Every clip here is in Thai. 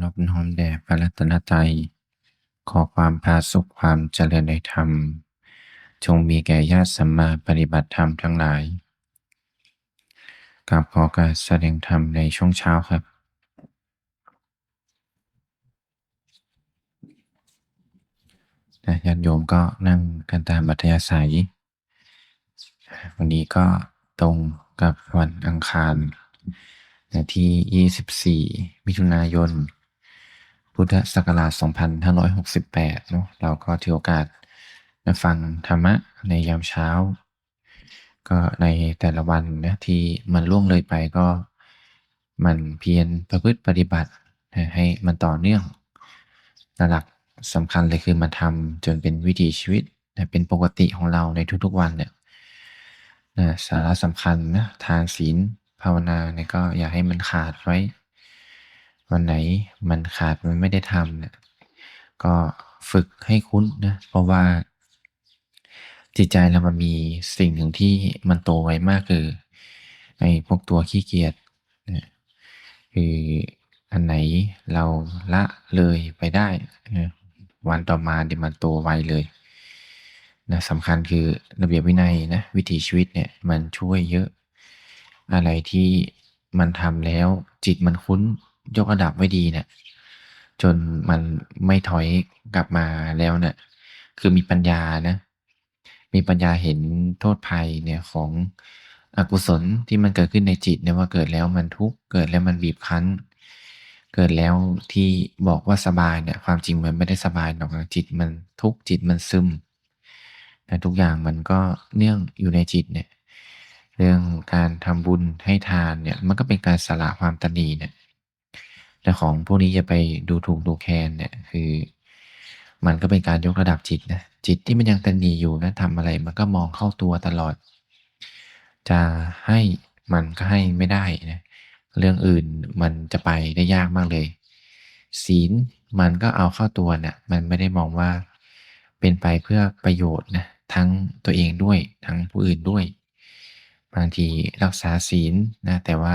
นอบน้อมแด่พระรัตนตรัย ขอความพาสุขความเจริญในธรรม จงมีแก่ญาติสัมมาปฏิบัติธรรมทั้งหลายกับขอการแสดงธรรมในช่วงเช้าครับนะญาติโยมก็นั่งกันตามอัธยาศัย วันนี้ก็ตรงกับวันอังคาร นที่24 มิถุนายน พุทธศักราช 2568เนาะเราก็ถือโอกาสมาฟังธรรมะในยามเช้า ก็ในแต่ละวันนะที่มันล่วงเลยไปก็มันเพียรประพฤติปฏิบัตินะให้มันต่อเนื่องหลักสำคัญเลยคือมาทำจนเป็นวิถีชีวิตนะเป็นปกติของเราในทุกๆวันเนี่ยนะสาระสำคัญนะทานศีล ภาวนาเนี่ยก็อย่าให้มันขาดไว้ วันไหนมันขาดมันไม่ได้ทำเนี่ยก็ฝึกให้คุ้นนะเพราะว่า จิตใจเรามันมีสิ่งหนึ่งที่มันโตไวมากคือไอ้พวกตัวขี้เกียจนะคืออันไหนเราละเลยไปได้นะวันต่อมาเดี๋ยวมันโตไวเลยนะสำคัญคือระเบียบวินัยนะวิถีชีวิตเนี่ยมันช่วยเยอะ อะไรที่มันทำแล้วจิตมันคุ้นยกระดับไว้ดีเนี่ยจนมันไม่ถอยกลับมาแล้วเนี่ยคือมีปัญญานะ มีปัญญาเห็นโทษภัยเนี่ยของอกุศลที่มันเกิดขึ้นในจิตเนี่ยว่าเกิดแล้วมันทุกข์เกิดแล้วมันบีบคั้น เกิดแล้วที่บอกว่าสบายเนี่ยความจริงมันไม่ได้สบายหรอกจิตมันทุกข์จิตมันซึมแต่ทุกอย่างมันก็เนื่องอยู่ในจิตเนี่ย เรื่องการทำบุญให้ทานเนี่ยมันก็เป็นการสละความตนีเนี่ยแต่ของพวกนี้จะไปดูถูกดูแคลนเนี่ยคือ มันก็เป็นการยกระดับจิตนะจิตที่มันยังตนีอยู่นะทำอะไร มันก็มองเข้าตัวตลอด จะให้มันก็ให้ไม่ได้นะเรื่องอื่นมันจะไปได้ยากมากเลย ศีลมันก็เอาเข้าตัวเนะ่ยมันไม่ได้มองว่าเป็นไปเพื่อประโยชน์นะทั้งตัวเองด้วยทั้งผู้อื่นด้วย บางทีรักษาศีลนะแต่ว่า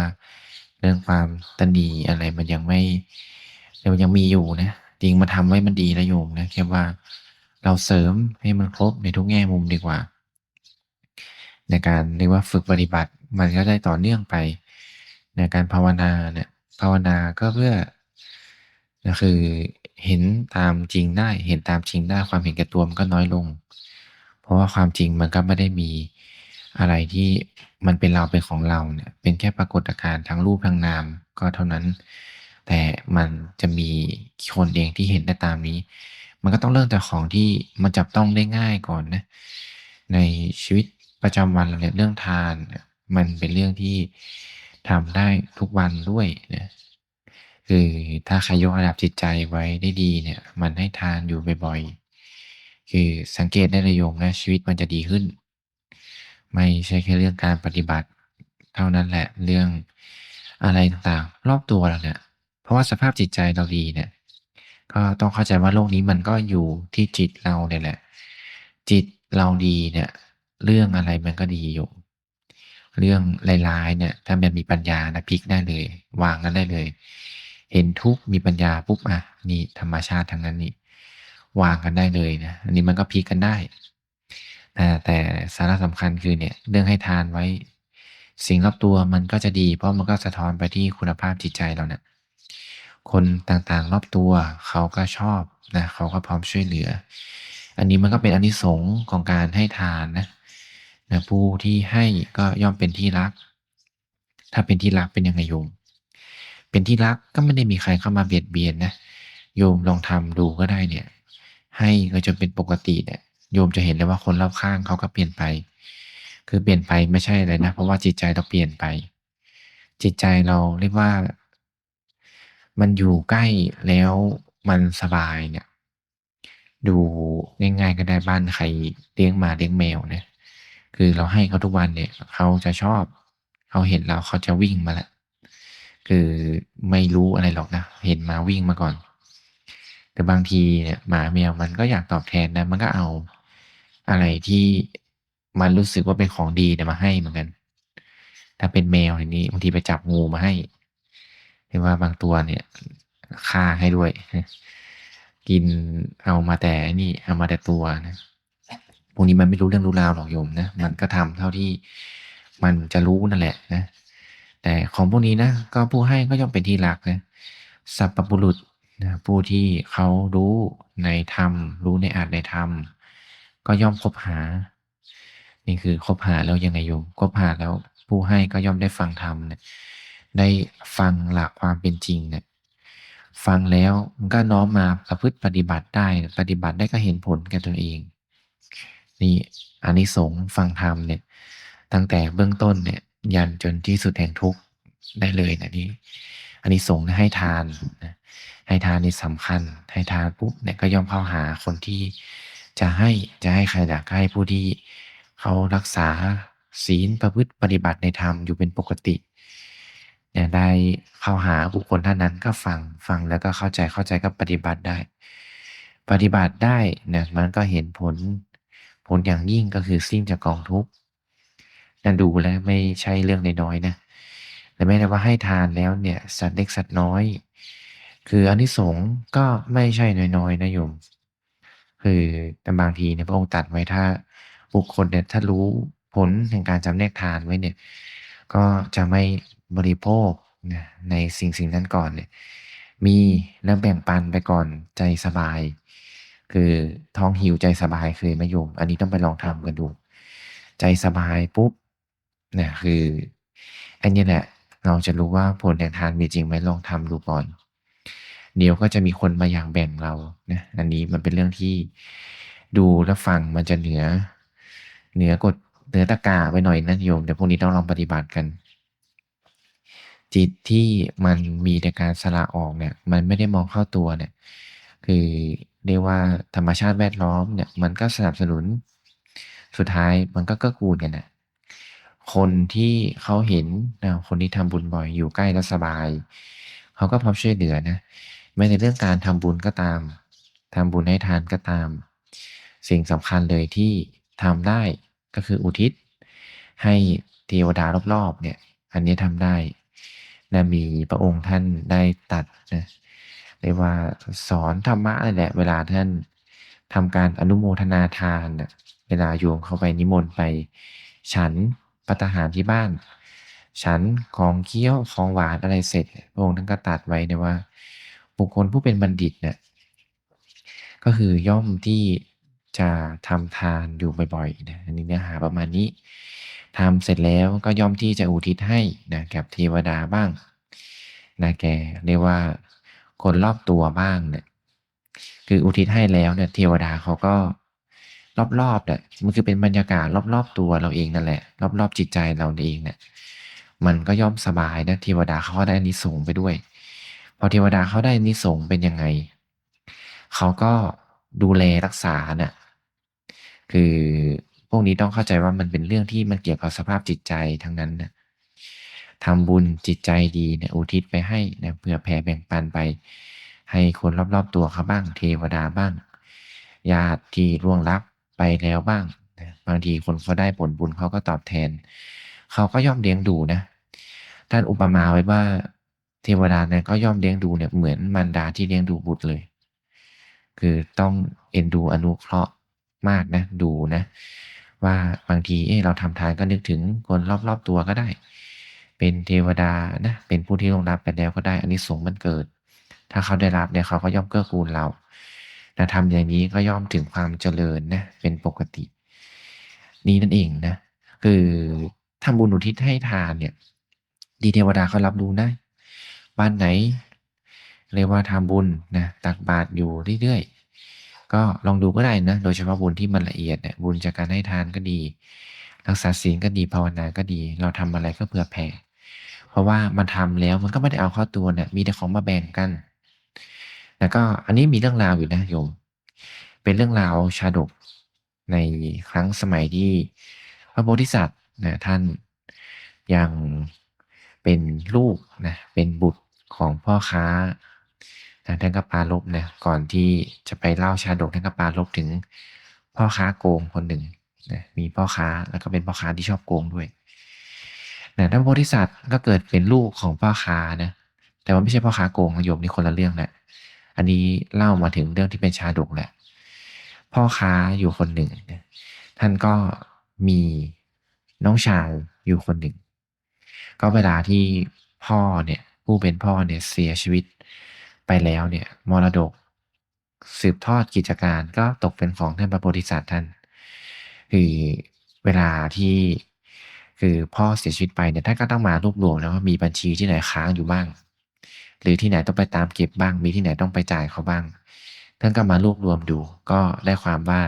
เรื่องความตันดีอะไรมันยังไม่มันยังมีอยู่นะจริงมาทำไว้มันดีแล้วโยมนะแค่ว่าเราเสริมให้มันครบในทุกแง่มุมดีกว่า ในการเรียกว่าฝึกปฏิบัติมันก็ได้ต่อเนื่องไปในการภาวนาเนี่ยภาวนาก็เพื่อนะคือเห็นตามจริงได้ เห็นตามจริงได้ความเห็นแก่ตัวมันก็น้อยลง เพราะว่าความจริงมันก็ไม่ได้มี อะไรที่มันเป็นเราเป็นของเราเนี่ย เป็นแค่ปรากฏการณ์ทั้งรูปทั้งนามก็เท่านั้น แต่มันจะมีคนเองที่เห็นได้ตามนี้ มันก็ต้องเริ่มจากของที่มันจับต้องได้ง่ายก่อนนะ ในชีวิตประจำวันเราเนี่ยเรื่องทาน มันเป็นเรื่องที่ทำได้ทุกวันด้วยนะคือถ้าใครยกระดับจิตใจไว้ได้ดีเนี่ย มันให้ทานอยู่บ่อยๆ คือสังเกตได้เลยโยมนะชีวิตมันจะดีขึ้น ไม่ใช่แค่เรื่องการปฏิบัติ เท่านั้นแหละเรื่องอะไรต่างๆ รอบตัวเราเนี่ย เพราะว่าสภาพจิตใจเราดีเนี่ย ก็ต้องเข้าใจว่าโลกนี้มันก็อยู่ที่จิตเราเนี่ยแหละ จิตเราดีเนี่ย เรื่องอะไรมันก็ดีอยู่ เรื่องร้ายๆเนี่ย ถ้ามันมีปัญญานะพลิกได้เลย วางกันได้เลย เห็นทุกมีปัญญาปุ๊บอะนี่ธรรมชาติทั้งนั้นนี่วางกันได้เลยนะ อันนี้มันก็พลิกกันได้ แต่สาระสำคัญคือเนี่ยเรื่องให้ทานไว้ สิ่งรอบตัวมันก็จะดี เพราะมันก็สะท้อนไปที่คุณภาพจิตใจเราเนะี่ยคนต่างๆรอบตัวเขาก็ชอบนะเขาก็พร้อมช่วยเหลือ อันนี้มันก็เป็นอนนิสงส์ของการให้ทานนะนะผู้ที่ให้ก็ย่อมเป็นที่รัก ถ้าเป็นที่รักเป็นยังไงโยม เป็นที่รักก็ไม่ได้มีใครเข้ามาเบียดเบียนนะโยมลองทำดูก็ได้เนี่ย ให้ก็จนเป็นปกติเนี่ย โยมจะเห็นเลยว่าคนรอบข้างเขาก็เปลี่ยนไป คือเปลี่ยนไปไม่ใช่อะไรนะ เพราะว่าจิตใจเราเปลี่ยนไป จิตใจเราเรียกว่า มันอยู่ใกล้แล้วมันสบายเนี่ย ดูง่ายๆก็ได้บ้านใครเลี้ยงหมาเลี้ยงแมวเนี่ย คือเราให้เขาทุกวันเนี่ยเขาจะชอบเขาเห็นเราเขาจะวิ่งมาละคือไม่รู้อะไรหรอกนะ เห็นมาวิ่งมาก่อน แต่บางทีเนี่ยหมาแมวมันก็อยากตอบแทนนะ มันก็เอา อะไรที่มันรู้สึกว่าเป็นของดีเนี่ยมาให้เหมือนกัน ถ้าเป็นแมวอย่างนี้บางทีไปจับงูมาให้เรียกว่าบางตัวเนี่ยฆ่าให้ด้วย กินเอามาแต่นี่เอามาแต่ตัวนะพวกนี้มันไม่รู้เรื่องรู้ราวหรอกโยมนะมันก็ทำเท่าที่มันจะรู้นั่นแหละนะ แต่ของพวกนี้นะก็ผู้ให้ก็ย่อมเป็นที่รักนะสัพพบุรุษนะผู้ที่เขารู้ในธรรม รู้ในอาจในธรรม ก็ย่อมคบหา นี่คือคบหาแล้วยังไงโยมคบหาแล้วผู้ให้ก็ย่อมได้ฟังธรรมเนี่ยได้ฟังหลักความเป็นจริงเนี่ยฟังแล้วมันก็น้อมมาประพฤติปฏิบัติได้ ปฏิบัติได้ก็เห็นผลแก่ตนเอง นี่อานิสงส์ฟังธรรมเนี่ย ตั้งแต่เบื้องต้นเนี่ย ยันจนที่สุดแห่งทุกข์ได้เลยนะนี่อานิสงส์ให้ทานนะให้ทานนี่สำคัญ ให้ทานปุ๊บเนี่ยก็ย่อมเข้าหาคนที่ จะให้จะให้ใครอยากให้ผู้ที่เขารักษาศีลประพฤติปฏิบัติในธรรมอยู่เป็นปกติเนี่ยได้เข้าหาบุคคลท่านนั้นก็ฟังฟังแล้วก็เข้าใจเข้าใจก็ปฏิบัติได้ ปฏิบัติได้เนี่ยมันก็เห็นผลผลอย่างยิ่งก็คือสิ้นจากกองทุกข์นั่นดูแล้วไม่ใช่เรื่องน้อยๆนะแต่ไม่ได้ว่าให้ทานแล้วเนี่ยสัตว์เล็กสัตว์น้อย คืออานิสงส์ก็ไม่ใช่น้อยๆนะโยม คือแต่บางทีเนี่ยพระองค์ตัดไว้ถ้าบุคคลเนี่ยถ้ารู้ผลแห่งการจำแนกทานไว้เนี่ย ก็จะไม่บริโภคนะในสิ่งสิ่งนั้นก่อนเนี่ยมีแล้วแบ่งปันไปก่อนใจสบาย คือท้องหิวใจสบายเคยไหมโยม อันนี้ต้องไปลองทำกันดู ใจสบายปุ๊บเนี่ยคือ อันนี้แหละเราจะรู้ว่าผลแห่งทานมีจริงไหมลองทำดูก่อน เดี๋ยวก็จะมีคนมาอยากแบ่งเรานะอันนี้มันเป็นเรื่องที่ดูและฟังมันจะเหนือ เหนือกฎเหนือตะกาไปหน่อยนะโยมเดี๋ยวพวกนี้ต้องลองปฏิบัติกัน จิตที่มันมีแต่การสละออกเนี่ย มันไม่ได้มองเข้าตัวเนี่ย คือเรียกว่าธรรมชาติแวดล้อมเนี่ยมันก็สนับสนุนสุดท้ายมันก็เกื้อกูลกันนะคนที่เขาเห็นนะคนที่ทำบุญบ่อยอยู่ใกล้แล้วสบาย เขาก็พร้อมช่วยเหลือนะ แม้ในเรื่องการทำบุญก็ตามทำบุญให้ทานก็ตาม สิ่งสำคัญเลยที่ทำได้ก็คืออุทิศ ให้เทวดารอบๆเนี่ยอันนี้ทำได้นะมีพระองค์ท่านได้ตัดนะเรียกว่าสอนธรรมะนั่นแหละเวลาท่านทำการอนุโมทนาทานนะเวลาโยมเข้าไปนิมนต์ไป ฉันปัตหารที่บ้าน ฉันของเคี้ยวของหวานอะไรเสร็จพระองค์ท่านก็ตัดไว้นะว่า บุคคลผู้เป็นบัณฑิตเนี่ยก็คือย่อมที่จะทำทานอยู่บ่อยๆนะอันนี้เนื้อหาประมาณนี้ทำเสร็จแล้วก็ย่อมที่จะอุทิศให้นะแก่เทวดาบ้างนะแกเรียกว่าคนรอบตัวบ้างเนี่ยคืออุทิศให้แล้วเนี่ยเทวดาเขาก็รอบๆเนี่ยมันคือเป็นบรรยากาศรอบๆตัวเราเองนั่นแหละ รอบๆจิตใจเราเองเนี่ยมันก็ย่อมสบายนะเทวดาเขาก็ได้อนนิสงไปด้วย พอเทวดาเขาได้นิสงเป็นยังไง เขาก็ดูแลรักษาเนี่ยคือพวกนี้ต้องเข้าใจว่ามันเป็นเรื่องที่มันเกี่ยวกับสภาพจิตใจทั้งนั้นนะทำบุญจิตใจดีเนี่ยอุทิศไปให้นะเพื่อแผ่แบ่งปันไป ให้คนรอบ ๆ ตัวเขาบ้าง เทวดาบ้าง ญาติที่ร่วงลับไปแล้วบ้างนะบางทีคนเขาได้ผลบุญเขาก็ตอบแทน เขาก็ย่อมเลี้ยงดูนะ ท่านอุปมาไว้ว่า ทวดาเนี่ยก็ย่อมเลี้ยงดูเนี่ยเหมือนมารดาที่เลี้ยงดูบุตรเลย คือต้องเอ็นดูอนุเคราะห์มากนะ ดูนะ ว่าบางทีเออเราทำทานก็นึกถึงคนรอบๆตัวก็ได้ เป็นเทวดานะเป็นผู้ที่ลงรับไปแล้วก็ได้อันนี้สงมันเกิด ถ้าเขาได้รับเนี่ยเขาก็ย่อมเกื้อกูลเรานะทำอย่างนี้ก็ย่อมถึงความเจริญนะเป็นปกติ นี้นั่นเองนะ คือทำบุญอุทิศให้ทานเนี่ย ดีเทวดาเขารับรู้นะ บ้านไหน เรียกว่าทำบุญนะตักบาตรอยู่เรื่อยๆ ก็ลองดูก็ได้นะ โดยเฉพาะบุญที่มันละเอียดเนี่ยบุญจากการให้ทานก็ดี รักษาศีลก็ดีภาวนาก็ดี เราทำอะไรก็เพื่อแผ่เพราะว่ามันทำแล้วมันก็ไม่ได้เอาเข้าตัวเนี่ยมีแต่ของมาแบ่งกันแล้วก็อันนี้มีเรื่องราวอยู่นะโยม เป็นเรื่องราวชาดกในครั้งสมัยที่พระโพธิสัตว์นะท่านยังเป็นลูกนะเป็นบุตร ของพ่อค้านะท่านก็ปาลบนะก่อนที่จะไปเล่าชาดกท่านก็ปาลบถึงพ่อค้าโกงคนหนึ่งนะมีพ่อค้าแล้วก็เป็นพ่อค้าที่ชอบโกงด้วยนะท่านโพธิสัตว์ก็เกิดเป็นลูกของพ่อค้านะแต่ว่าไม่ใช่พ่อค้าโกงโยมนี่คนละเรื่องแหละอันนี้เล่ามาถึงเรื่องที่เป็นชาดกแหละพ่อค้าอยู่คนหนึ่งนี่ยท่านก็มีน้องชายอยู่คนหนึ่ง ก็เวลาที่พ่อเนี่ย ผู้เป็นพ่อเนี่ยเสียชีวิตไปแล้วเนี่ยมรดก สืบทอดกิจการก็ตกเป็นของท่านพระโพธิสัตว์ท่าน คือเวลาที่คือพ่อเสียชีวิตไปเนี่ยท่านก็ต้องมารวบรวมนะว่ามีบัญชีที่ไหนค้างอยู่บ้าง หรือที่ไหนต้องไปตามเก็บบ้าง มีที่ไหนต้องไปจ่ายเขาบ้าง ท่านก็มารวบรวมดู ก็ได้ความว่า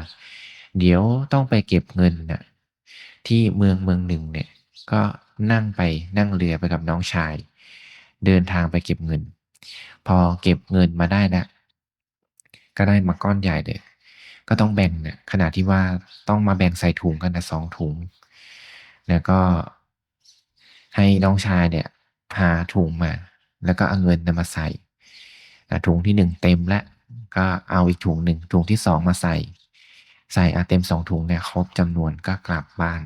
เดี๋ยวต้องไปเก็บเงินน่ะที่เมืองเมืองหนึ่งเนี่ยก็นั่งไปนั่งเรือไปกับน้องชาย เดินทางไปเก็บเงิน พอเก็บเงินมาได้นะก็ได้มาก้อนใหญ่เลยก็ต้องแบ่งเนี่ยขณะที่ว่าต้องมาแบ่งใส่ถุงกันนะสองถุง แล้วก็ให้น้องชายเนี่ยหาถุงมา แล้วก็เอาเงินมาใส่ถุงที่หนึ่งเต็มแล้วก็เอาอีกถุงหนึ่งถุงที่สองมาใส่ ใส่อาเต็มสองถุงเนี่ยครบจำนวนก็กลับบ้าน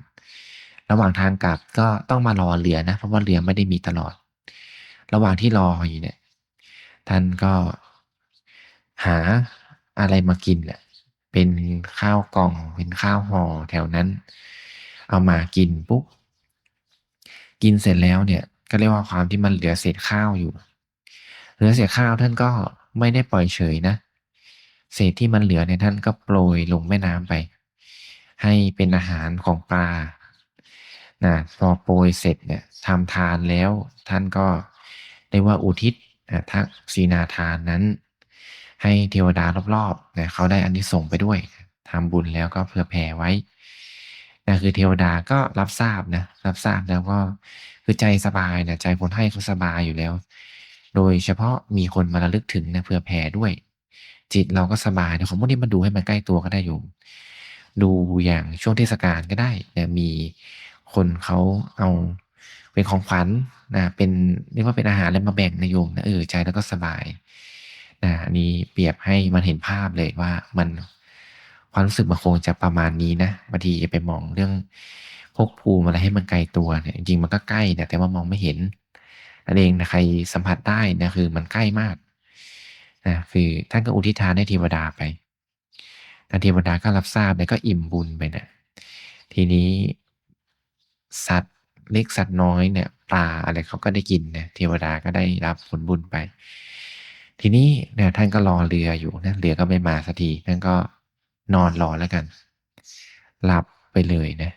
ระหว่างทางกลับก็ต้องมารอเรือนะ เพราะว่าเรือไม่ได้มีตลอด ระหว่างที่รออยู่เนี่ย ท่านก็หาอะไรมากินแหละ เป็นข้าวกล่อง เป็นข้าวห่อแถวนั้น เอามากินปุ๊บ กินเสร็จแล้วเนี่ย ก็เรียกว่าความที่มันเหลือเศษข้าวอยู่ เหลือเศษข้าวท่านก็ไม่ได้ปล่อยเฉยนะ เศษที่มันเหลือเนี่ยท่านก็โปรยลงแม่น้ำไป ให้เป็นอาหารของปลานะพอโปรยเสร็จเนี่ยทำทานแล้วท่านก็ เรียกว่าอุทิศทักศีนาทานนั้น ให้เทวดารอบๆนะเขาได้อันนี้ส่งไปด้วยทำบุญแล้วก็เผื่อแผ่ไว้นะคือเทวดาก็รับทราบนะรับทราบแล้วก็คือใจสบายนะใจคนให้เขาสบายอยู่แล้ว โดยเฉพาะมีคนมาระลึกถึงนะเผื่อแผ่ด้วย จิตเราก็สบายนะของพวกนี้มาดูให้มันใกล้ตัวก็ได้อยู่ ดูอย่างช่วงเทศกาลก็ได้นะมีคนเขาเอา เป็นของขวัญนะเป็นเรียกว่าเป็นอาหารแล้วมาแบ่งนโยมนะเออใจแล้วก็สบายนะนนี้เปรียบให้มันเห็นภาพเลยว่ามันความรู้สึกมันคงจะประมาณนี้นะบางทีจะไปมองเรื่องพกภูมิอะไรให้มันไกลตัวเนี่ยจริงมันก็ใกล้นะแต่ว่ามองไม่เห็นนั่นเองนะใครสัมผัสได้นะคือมันใกล้มากนะคือท่านก็อุทิศทานให้เทวดาไปท่านเทวดาก็รับทราบแล้วก็อิ่มบุญไปนะทีนี้สัตว เล็กสัตว์น้อยเนี่ยปลาอะไรเขาก็ได้กินนะเทวดาก็ได้รับผลบุญไป ทีนี้เนี่ยท่านก็รอเรืออยู่นะเรือก็ไม่มาสักทีท่านก็นอนรอแล้วกันหลับไปเลยนะ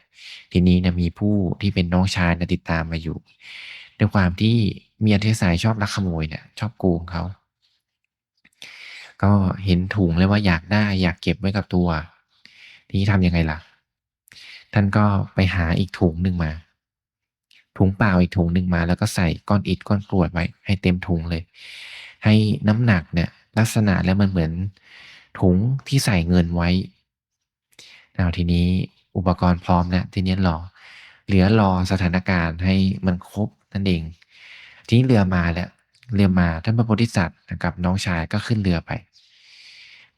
ทีนี้นะมีผู้ที่เป็นน้องชายนะติดตามมาอยู่ด้วยความที่เมีอัธยายชอบลักขโมยเนี่ยชอบโกงเขาก็เห็นถุงเลยว่าอยากได้อยากเก็บไว้กับตัว ทีนี้ทำยังไงล่ะ ท่านก็ไปหาอีกถุงหนึ่งมา ถุงเปล่าอีกถุงหนึ่งมา แล้วก็ใส่ก้อนอิฐก้อนกรวดไว้ ให้เต็มถุงเลย ให้น้ำหนักเนี่ยลักษณะแล้วมันเหมือนถุงที่ใส่เงินไว้เอาทีนี้อุปกรณ์พร้อมแล้วทีนี้รอ เหลือรอสถานการณ์ให้มันครบนั่นเอง ทีนี้เรือมาแล้วเรือมาท่านพระโพธิสัตว์กับน้องชายก็ขึ้นเรือไป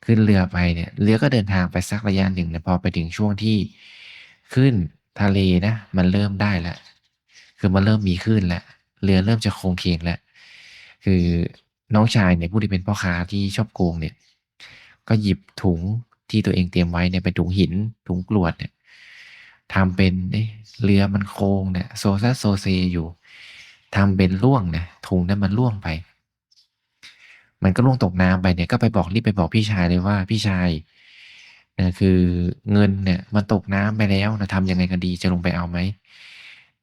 ขึ้นเรือไปเนี่ยเรือก็เดินทางไปสักระยะหนึ่งนะพอไปถึงช่วงที่ขึ้นทะเลนะมันเริ่มได้แล้ว คือมันเริ่มมีขึ้นแล้วเรือเริ่มจะโค้งเคงแล้วคือน้องชายเนี่ยผู้ที่เป็นพ่อค้าที่ชอบโกงเนี่ย ก็หยิบถุงที่ตัวเองเตรียมไว้เนี่ยเป็นถุงหินถุงกรวดเนี่ยทำเป็นเรือมันโค้งเนี่ยโซซัสโซเซอยู่ทำเป็นล่วงเนี่ยถุงนั้นมันล่วงไป มันก็ล่วงตกน้ำไปเนี่ยก็ไปบอกรีบไปบอกพี่ชายเลยว่าพี่ชายนะคือเงินเนี่ยมันตกน้ำไปแล้วนะทำยังไงกันดีจะลงไปเอาไหม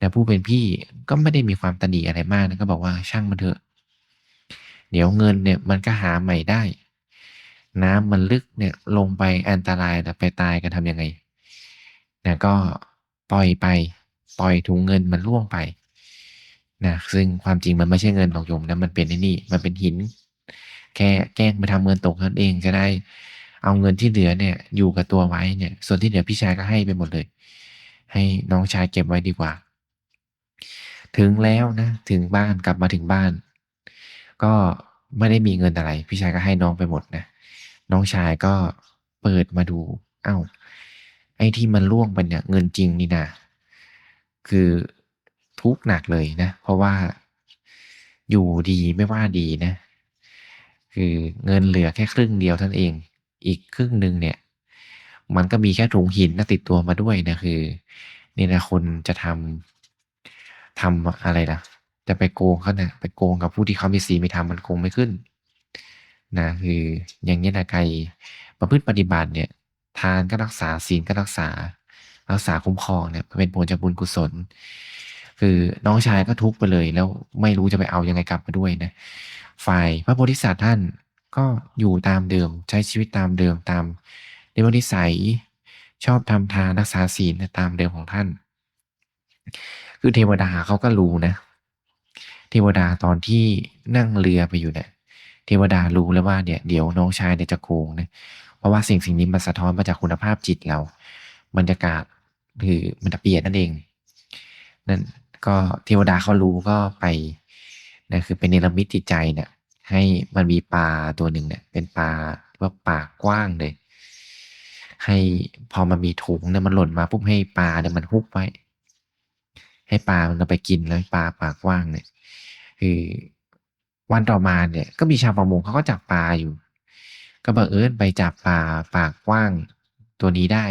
แต่ผู้เป็นพี่ก็ไม่ได้มีความตนีอะไรมากนะก็บอกว่าช่างมันเถอะ เดี๋ยวเงินเนี่ยมันก็หาใหม่ได้ น้ำมันลึกเนี่ยลงไปอันตรายแต่ไปตายกันทำยังไงนะก็ปล่อยไปปล่อยถุงเงินมันล่วงไปนะซึ่งความจริงมันไม่ใช่เงินหรอกโยมนะมันเป็นนี่มันเป็นหิน แค่แกล้งไปทำเงินตกนั่นเองจะได้เอาเงินที่เหลือเนี่ยอยู่กับตัวไว้เนี่ย ส่วนที่เหลือพี่ชายก็ให้ไปหมดเลย ให้น้องชายเก็บไว้ดีกว่า ถึงแล้วนะ ถึงบ้านกลับมาถึงบ้าน ก็ไม่ได้มีเงินอะไร พี่ชายก็ให้น้องไปหมดนะ น้องชายก็เปิดมาดูเอา้า ไอ้ที่มันล่วงไปเนี่ย เงินจริงนี่นะคือทุกหนักเลยนะ เพราะว่าอยู่ดีไม่ว่าดีนะ คือเงินเหลือแค่ครึ่งเดียวท่านั้นเอง อีกครึ่งหนึ่งเนี่ย มันก็มีแค่ถุงหินนะติดตัวมาด้วยนะคือ นี่นะคนจะทำ ทำอะไรนะจะไปโกงเขาเนะไปโกงกับผู้ที่เขามีศีลมีธรรมมันโกงไม่ขึ้นนะคืออย่างนี้นะใครประพฤติปฏิบัติเนี่ย ทานก็รักษาศีลก็รักษา รักษาคุ้มครองเนี่ยเป็นผลจากบุญกุศล คือน้องชายก็ทุกข์ไปเลย แล้วไม่รู้จะไปเอายังไงกลับมาด้วยนะฝ่ายพระโพธิสัตว์ท่านก็อยู่ตามเดิมใช้ชีวิตตามเดิมตามในวันนิสัยชอบทำทานรักษาศีลตามเดิมของท่าน คือเทวดาเขาก็รู้นะ เทวดาตอนที่นั่งเรือไปอยู่เนี่ย เทวดารู้แล้วว่าเนี่ยเดี๋ยวน้องชายเนี่ยจะโกงนะ เพราะว่าสิ่งสิ่งนี้มันสะท้อนมาจากคุณภาพจิตเรา บรรยากาศคือมันจะเปลี่ยนนั่นเอง นั่นก็เทวดาเขารู้ก็ไปนะคือเป็นเนรมิตจิตใจเนี่ยให้มันมีปลาตัวหนึ่งเนี่ย เป็นปลาว่าปากกว้างเลย ให้พอมันมีถุงเนี่ยมันหล่นมาปุ๊บให้ปลาเนี่ยมันฮุบไว้ ให้ปลามันก็ไปกินแล้วปลาปากว้างเนี่ยคือวันต่อมาเนี่ยก็มีชาวประมงเขาก็จับปลาอยู่ ก็บังเอิญไปจับปลาปากกว้างตัวนี้ได้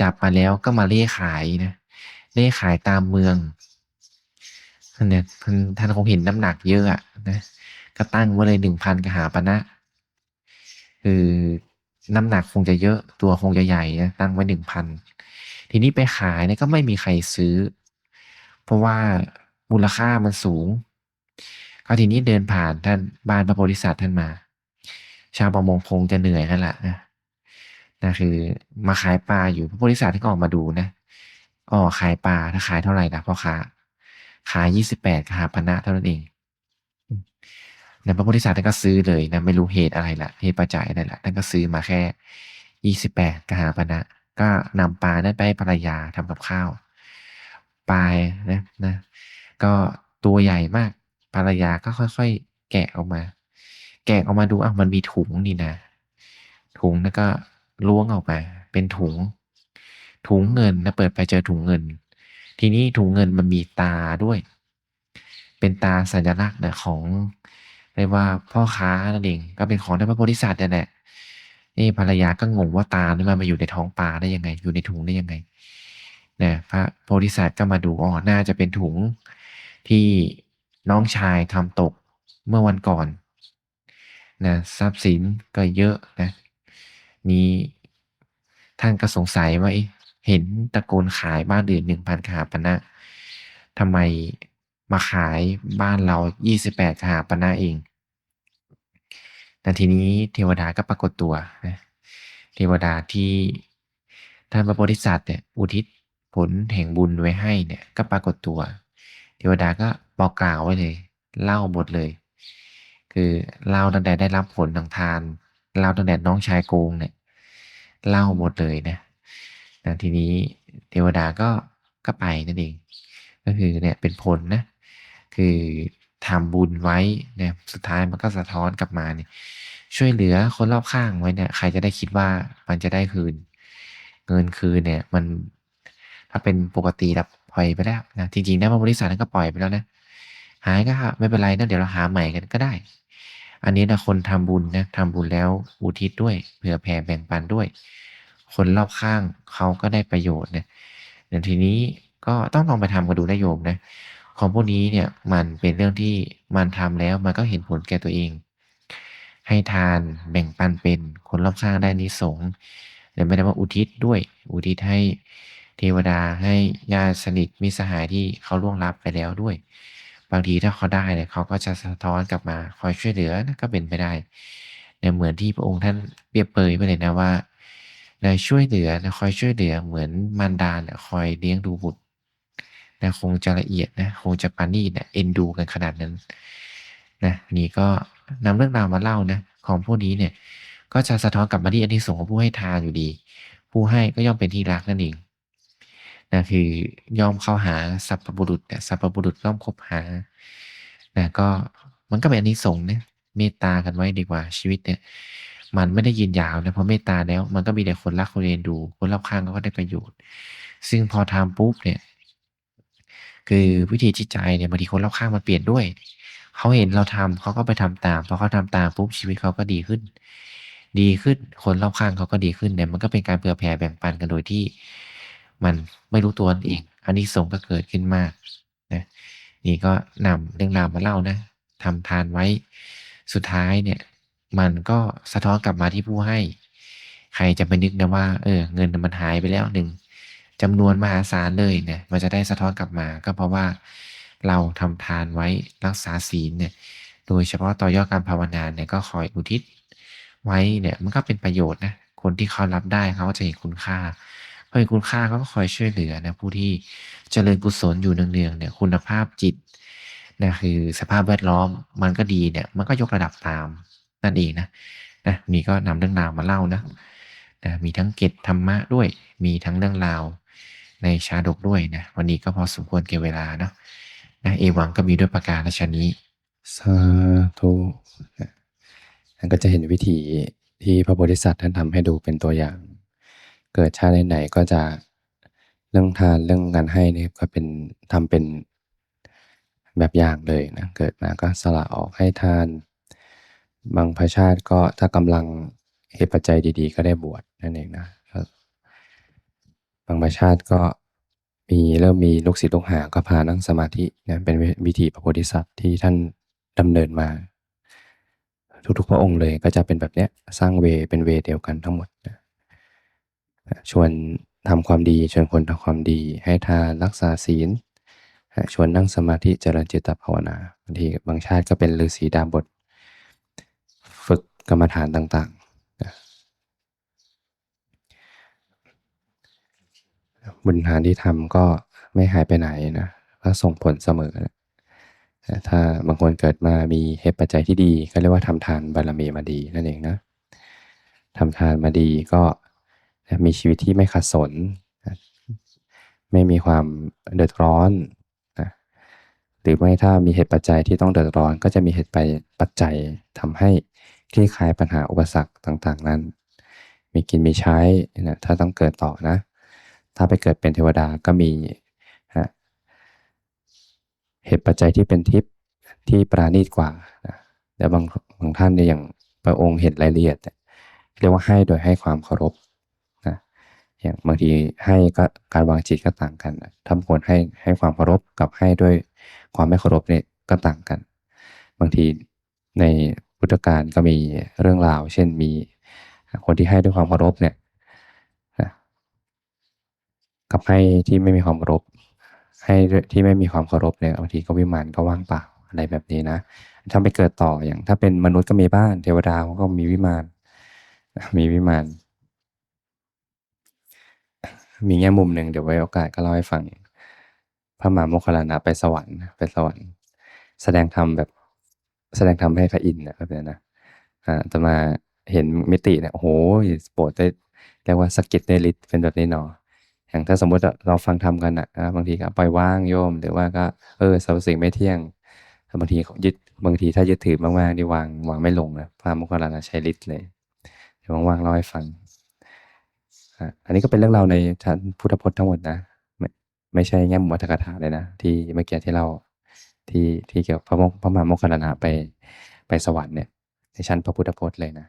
จับมาแล้วก็มาเล่ขายนะเล่ขายตามเมืองท่านเนี่ยท่านท่านคงเห็นน้ำหนักเยอะอะนะก็ตั้งไว้เลยหนึ่งพันกหาปณะนะคือน้ำหนักคงจะเยอะตัวคงจะใหญ่นะตั้งไว้หนึ่งพันทีนี้ไปขายเนี่ยก็ไม่มีใครซื้อ เพราะว่ามูลค่ามันสูงก็ทีนี้เดินผ่านท่านบ้านพระโพธิสัตว์ท่านมา ชาวประมงคงจะเหนื่อยนั่นแหละนะนะคือมาขายปลาอยู่พระโพธิสัตว์ท่านก็ออกมาดูนะอ๋อขายปลาถ้าขายเท่าไหร่นะพ่อค้าขายยี่สิบแปดหาพนะเท่านั้นเองนะพระโพธิสัตว์ท่านก็ซื้อเลยนะไม่รู้เหตุอะไรละเหตุปัจจัยอะไรละท่านก็ซื้อมาแค่ยี่สิบแปดกหาพนะก็นำปลานั้นไปภรรยาทำกับข้าว ปลานะนะ ก็ตัวใหญ่มากภรรยาก็ค่อยๆ แกะออกมา แกะออกมาดูอ้าวมันมีถุงนี่นะ ถุงแล้วก็ล้วงออกมา เป็นถุง ถุงเงินนะเปิดไปเจอถุงเงิน ทีนี้ถุงเงินมันมีตาด้วย เป็นตาสัญลักษณ์นะของเรียกว่าพ่อค้านั่นเองก็เป็นของท่านพระโพธิสัตว์นั่นแหละนี่ภรรยาก็งงว่าตานี่มันมาอยู่ในท้องปลาได้ยังไง อยู่ในถุงได้ยังไง นะพระโพธิสัตว์ก็มาดูอ๋อน่าจะเป็นถุงที่น้องชายทำตกเมื่อวันก่อนนะทรัพย์สินก็เยอะนะนี้ท่านก็สงสัยว่าเห็นตะโกนขายบ้านอื่นหนึ่งพันขาปณะทำไมมาขายบ้านเรายี่สิบแปดขาปณะเองแต่ทีนี้เทวดาก็ปรากฏตัวนะเทวดาที่ท่านพระโพธิสัตว์เนี่ยอุทิศ ผลแห่งบุญไว้ให้เนี่ยก็ปรากฏตัว เทวดาก็บอกกล่าวไว้เลย เล่าหมดเลย คือเล่าตั้งแต่ได้รับผลทางทานเล่าตั้งแต่น้องชายโกงเนี่ยเล่าหมดเลยนะนะทีนี้เทวดาก็ก็ไปนั่นเอง ก็คือเนี่ยเป็นผลนะคือทำบุญไว้เนี่ยสุดท้ายมันก็สะท้อนกลับมาเนี่ยช่วยเหลือคนรอบข้างไว้เนี่ยใครจะได้คิดว่ามันจะได้คืน เงินคืนเนี่ยมัน ถ้าเป็นปกติแบบปล่อยไปแล้วนะจริงๆนะบริษัทนั้นก็ปล่อยไปแล้วนะหายก็ไม่เป็นไรนะเดี๋ยวเราหาใหม่กันก็ได้ อันนี้นะคนทำบุญนะทำบุญแล้วอุทิศด้วยเผื่อแผ่แบ่งปันด้วย คนรอบข้างเขาก็ได้ประโยชน์เนี่ยเดี๋ยวทีนี้ก็ต้องลองไปทำกันดูนะโยมนะของพวกนี้เนี่ยมันเป็นเรื่องที่มันทำแล้วมันก็เห็นผลแก่ตัวเอง ให้ทานแบ่งปันเป็นคนรอบข้างได้นิสงแต่ไม่ได้ว่าอุทิศด้วย อุทิศให้ เทวดาให้ญาติสนิทมิสหายที่เขาล่วงลับไปแล้วด้วย บางทีถ้าเขาได้เนี่ยเขาก็จะสะท้อนกลับมาคอยช่วยเหลือนะก็เป็นไปได้เนี่ยเหมือนที่พระองค์ท่านเปรียบเปยไปเลยนะว่าในช่วยเหลือนะคอยช่วยเหลือเหมือนมารดาเนี่ยคอยเลี้ยงดูบุตรนะคงจะละเอียดนะคงจะปานีเนี่ยเอ็นดูกันขนาดนั้นนะนี่ก็นำเรื่องราวมาเล่านะของพวกนี้เนี่ย ก็จะสะท้อนกลับมาที่อนิสงส์ของผู้ให้ทานอยู่ดี ผู้ให้ก็ย่อมเป็นที่รักนั่นเอง นะคือย่อมเข้าหาสัพพบุรุษเนี่ยสัพพบุรุษย่อมคบหานะก็มันก็เป็นอนิสงส์นะเมตตากันไว้ดีกว่าชีวิตเนี่ย มันไม่ได้ยืนยาวนะเพราะเมตตาแล้ว มันก็มีแต่คนรักคนเรียนดู คนรอบข้างก็ได้ประโยชน์ ซึ่งพอทำปุ๊บเนี่ย คือวิธีจิตใจเนี่ยบางทีคนรอบข้างมันเปลี่ยนด้วยเขาเห็นเราทำเขาก็ไปทำตามพอเขาทำตามปุ๊บชีวิตเขาก็ดีขึ้น ดีขึ้นคนรอบข้างเขาก็ดีขึ้นเนี่ยมันก็เป็นการเผื่อแผ่แบ่งปันกันโดยที่ มันไม่รู้ตัวเองอันนี้สงก็เกิดขึ้นมากนะนี่ก็นำเรื่องราวมาเล่านะทำทานไว้สุดท้ายเนี่ย มันก็สะท้อนกลับมาที่ผู้ให้ ใครจะไปนึกนะว่า เออ เงินมันหายไปแล้วหนึ่งจำนวนมหาศาลเลยเนี่ย มันจะได้สะท้อนกลับมา ก็เพราะว่าเราทำทานไว้รักษาศีลเนี่ย โดยเฉพาะต่อยอดการภาวนาเนี่ยก็คอยอุทิศไว้เนี่ย มันก็เป็นประโยชน์นะ คนที่เขารับได้เขาก็จะเห็นคุณค่า พอเห็นคุณค่าก็คอยช่วยเหลือนะผู้ที่เจริญกุศลอยู่เนืองๆเนี่ยคุณภาพจิตนะคือสภาพแวดล้อมมันก็ดีเนี่ยมันก็ยกระดับตามนั่นเองนะนะนี่ก็นำเรื่องราวมาเล่านะนะมีทั้งเกตธรรมะด้วย มีทั้งเรื่องราวในชาดกด้วยนะวันนี้ก็พอสมควรเก็บเวลาเนาะนะเอวังก็มีด้วยประการฉนี้สาธุท่านก็จะเห็นวิธีที่พระโพธิสัตว์ท่านทำให้ดูเป็นตัวอย่าง เกิดชาติไหนๆก็จะเรื่องทานเรื่องการให้นี่ก็เป็นทำเป็นแบบอย่างเลยนะเกิดมาก็สละออกให้ทาน บางพระชาติก็ถ้ากำลังเหตุปัจจัยดี ๆ ก็ได้บวชนั่นเองนะบางประชาติก็มีเริ่มมีลูกศิษย์ลูกหาก็พานั่งสมาธินะเป็นวิธีพระโพธิสัตว์ที่ท่านดำเนินมา ทุกๆพระองค์เลยก็จะเป็นแบบเนี้ยสร้างเวเป็นเวเดียวกันทั้งหมดนะ ชวนทำความดี ชวนคนทำความดี ให้ทานรักษาศีล ชวนนั่งสมาธิเจริญจิตภาวนาบางทีบางชาติก็เป็นฤาษีดาบท ฝึกกรรมฐานต่างๆ บุญทานที่ทำก็ไม่หายไปไหนนะก็ส่งผลเสมอนะถ้าบางคนเกิดมามีเหตุปัจจัยที่ดี ก็เรียกว่าทำทานบารมีมาดีนั่นเองนะทำทานมาดีก็ มีชีวิตที่ไม่ขัดสน ไม่มีความเดือดร้อนนะหรือไม่ถ้ามีเหตุปัจจัยที่ต้องเดือดร้อน ก็จะมีเหตุไปปัจจัยทำให้คลี่คลายปัญหาอุปสรรคต่างๆ นั้น มีกินมีใช้นะถ้าต้องเกิดต่อนะ ถ้าไปเกิดเป็นเทวดาก็มีเหตุปัจจัยที่เป็นทิพย์ที่ปราณีตกว่านะแต่บางบางท่านเนี่ยอย่างพระองค์เห็นรายละเอียด เรียกว่าให้โดยให้ความเคารพ อย่างบางทีให้ก็การวางจิตก็ต่างกันทำควรให้ให้ความเคารพกับให้ด้วยความไม่เคารพเนี่ยก็ต่างกัน บางทีในพุทธการก็มีเรื่องราว เช่นมีคนที่ให้ด้วยความเคารพเนี่ยกับให้ที่ไม่มีความเคารพให้ที่ไม่มีความเคารพเนี่ยบางทีก็วิมานก็ว่างเปล่าอะไรแบบนี้นะถ้าไปเกิดต่ออย่างถ้าเป็นมนุษย์ก็มีบ้าน เทวดาก็มีวิมานมีวิมาน มีแง่มุมหนึ่งเดี๋ยวไว้โอกาสก็เล่าให้ฟัง พระมหาโมคคลลานะไปสวรรค์ไปสวรรค์ แสดงธรรมแบบแสดงธรรมให้พระอินทร์แบบนี้นะอ่าจะมาเห็นมิติเนี่ยโอ้โหโปรดได้เรียกว่าสกิดได้ฤทธิ์เป็นแบบนี้เนาะอย่างถ้าสมมุติเราฟังทำกันอะบางทีก็ปล่อยว่างโยม หรือว่าก็เออสรรพสิ่งไม่เที่ยงบางทียึดบางทีถ้ายึดถือมากๆนี่วางวางไม่ลงนะพระมุขลานะใช้ฤทธิ์เลยเดี๋ยวว่างๆเล่าให้ฟัง อันนี้ก็เป็นเรื่องราวในชั้นพุทธพจน์ทั้งหมดนะไม่ไม่ใช่แง่มุมวัฒกถาเลยนะ ที่เมื่อกี้ที่เราที่ที่เกี่ยวกับพระพระมหาโมคคลลานะไปไปสวรรค์เนี่ยในชั้นพระพุทธพจน์เลยนะ